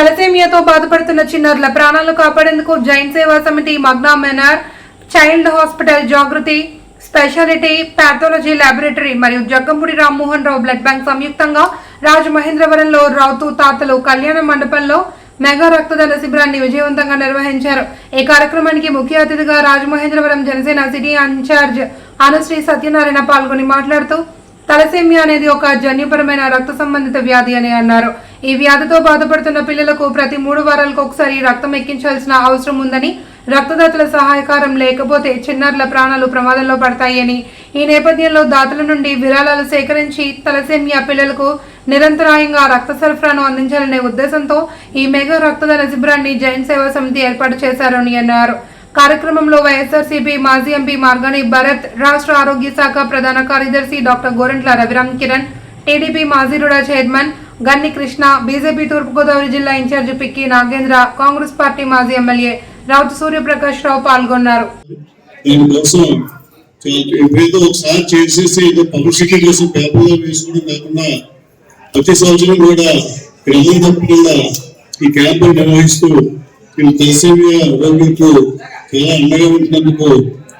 తలసేమియాతో బాధపడుతున్న చిన్నారుల ప్రాణాలు కాపాడేందుకు జైన్ సేవా సమితి మగ్నా మెనార్ child hospital Jagruti speciality pathology laboratory మరియు జగ్గంపూడి రామ్మోహన్ రావు బ్లడ్ బ్యాంక్ సంయుక్తంగా రాజమహేంద్రవరంలో రావుతూ తాతలు కళ్యాణ మండపంలో మెగా రక్తదాన శిబిరాన్ని విజయవంతంగా నిర్వహించారు. ఈ కార్యక్రమానికి ముఖ్య అతిథిగా Rajamahendravaram Janasena city in charge Anusri Satyanarayana పాల్గొని మాట్లాడుతూ తలసేమియా అనేది ఒక జన్యుపరమైన రక్త సంబంధిత వ్యాధి అని అన్నారు. ఈ వ్యాధితో బాధపడుతున్న పిల్లలకు ప్రతి మూడు వారాలకు ఒకసారి రక్తం ఎక్కించాల్సిన అవసరం ఉందని రక్తదాతల సహాయకారం లేకపోతే చిన్నారుల ప్రాణాలు ప్రమాదంలో పడతాయని. ఈ నేపథ్యంలో దాతల నుండి విరాళాలు సేకరించి తలసేమియా పిల్లలకు నిరంతరాయంగా రక్త సరఫరాను అందించాలనే ఉద్దేశంతో ఈ మెగా రక్తదాన శిబిరాన్ని జైన్ సేవా సమితి ఏర్పాటు చేశారని అన్నారు. కార్యక్రమంలో వైఎస్ఆర్సీపీ మాజీ ఎంపీ మార్గాని భరత్ రాష్ట్ర ఆరోగ్య శాఖ ప్రధాన కార్యదర్శి డాక్టర్ గోరంట్ల రవిరామ్ కిరణ్ టీడీపీ మాజీరుడ చైర్మన్ గన్ని కృష్ణ బీజేపీ తూర్పుగోదావరి జిల్లా in charge Pikki Nagendra Congress party మాజీ ఎమ్మెల్యే రావు సూర్యప్రకాష్ రావు పాల్గొన్నారు. ఒకసారి చేసేసి ఏదో పబ్లిసిటీ కోసం పేపర్లో వేసుకోవడం కాకుండా ప్రతి సంవత్సరం కూడా క్రమం తప్పకుండా ఈ క్యాంపులు నిర్వహిస్తూ తలసేమియా రోగులకు ఇలా అండగా ఉంటున్నందుకు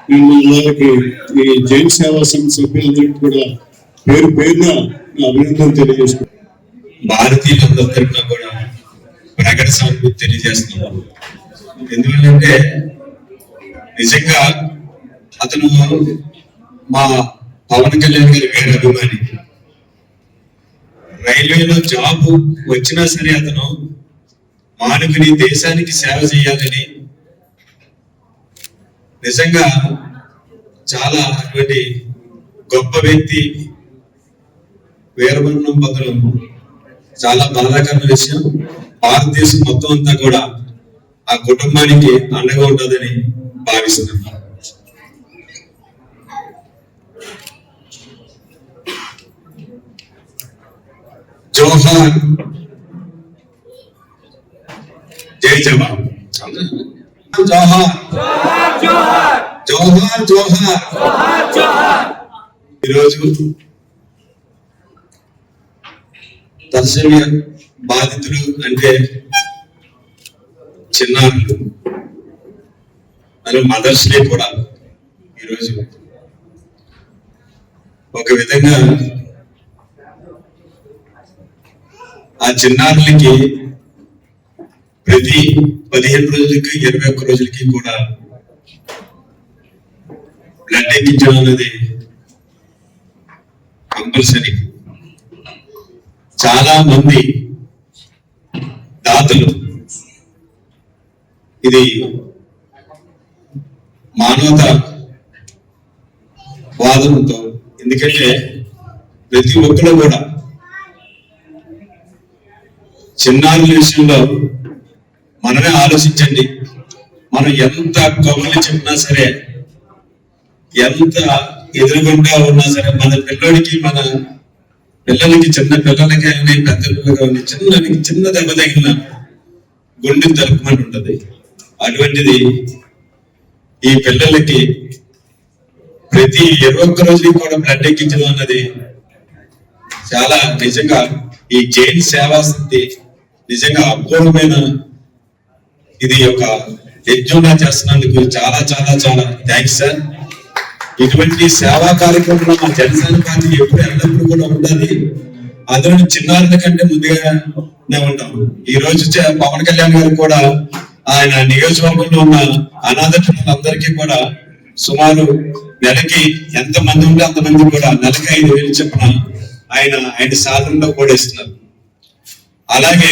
నేను వాళ్ళకి ఈ జైన్ సేవా సంఘ సభ్యులందరికీ కూడా పేరు పేరున నా అభినందనలు తెలియజేస్తున్నాను. భారతీయులందరి కూడా ప్రకట సానుభూతి తెలియజేస్తున్నాను ఎందుకంటే నిజంగా అతను మా పవన్ కళ్యాణ్ గారి వేరే అభిమాని. రైల్వేలో జాబ్ వచ్చినా సరే అతను మానుకుని దేశానికి సేవ చేయాలని నిజంగా చాలా అటువంటి గొప్ప వ్యక్తి వీరమరణం పొందడం చాలా బాధాకరమైన విషయం. భారతదేశం మొత్తం అంతా కూడా ఆ కుటుంబానికి అండగా ఉంటుందని భావిస్తున్నాను జోహార్ జై జవాన్ జోహార్ జోహార్! జోహార్ ఈరోజు తలసేమియా బాధితులు అంటే చిన్నారులు మరియు మదర్స్ డే కూడా ఈరోజు. ఒక విధంగా ఆ చిన్నారులకి ప్రతి పదిహేను రోజులకి ఇరవై ఒక్క రోజులకి కూడా బ్లడ్ ఎక్కించడం అనేది కంపల్సరీ చాలా మంది దాతలు ఇది మానవత వాదనతో. ఎందుకంటే ప్రతి ఒక్కరు కూడా చిన్నారుల విషయంలో మనమే ఆలోచించండి. మనం ఎంత కబుర్లు చెప్పినా సరే ఎంత ఎదురుగుండా ఉన్నా సరే మన పిల్లడికి మన పిల్లలకి చిన్న పిల్లలకి కానీ పెద్ద పిల్లలు చిన్నకి చిన్న చిన్న దెబ్బ తగిలిన గుండె తలుపుమని ఉంటది. అటువంటిది ఈ పిల్లలకి ప్రతి ఇరవై ఒక్క రోజుకి కూడా బ్లడ్ ఎక్కించడం అన్నది చాలా నిజంగా ఈ జైన్ సేవా స్థితి నిజంగా అపూర్వమైన ఇది ఒక యజ్ఞంగా చేస్తున్నందుకు చాలా చాలా చాలా థ్యాంక్స్ సార్ ఇటువంటి సేవా కార్యక్రమంలో మా జనసేన పార్టీ ఎప్పుడు ఎల్లప్పుడూ కూడా ఉండాలి. అందులో చిన్నారుల కంటే ముందుగానే ఉంటాం. ఈ రోజు పవన్ కళ్యాణ్ గారు కూడా ఆయన నియోజకవర్గంలో ఉన్న అనాథ పిల్లలందరికీ కూడా సుమారు నెలకి ఎంత మంది ఉంటే అంతమంది కూడా నెలకి ఐదు వేలు చెప్పిన ఆయన ఆయన శాతంలో కూడా ఇస్తున్నారు. అలాగే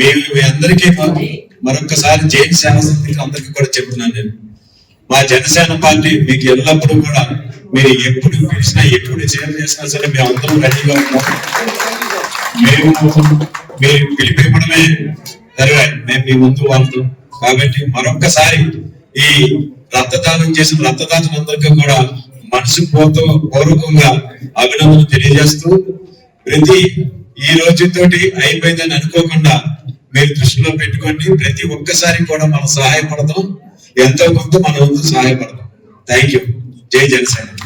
మేము మీ అందరికీ మరొకసారి జైన్ సేవ సమితికి అందరికీ కూడా చెప్తున్నాను నేను. మా జనసేన పార్టీ మీకు ఎల్లప్పుడూ కూడా మీరు ఎప్పుడు పిలిచినా ఎప్పుడు సేవ చేసినా సరే మేము అందరం రెడీగా ఉన్నాం. మేము మీరు పిలిపివ్వడమే సరే మేము మీ ముందు వాళ్ళు కాబట్టి మరొక్కసారి ఈ రక్తదానం చేసిన రక్తదాతలందరికీ కూడా మనసు పోతూ పూర్వకంగా అభినందనలు తెలియజేస్తూ ప్రతి ఈ రోజుతోటి అయిపోయిందని అనుకోకుండా మీరు దృష్టిలో పెట్టుకోండి. ప్రతి ఒక్కసారి కూడా మనం సహాయపడతాం. ఎంతో కొంత మన వంతు థ్యాంక్ యూ జై జనసేన.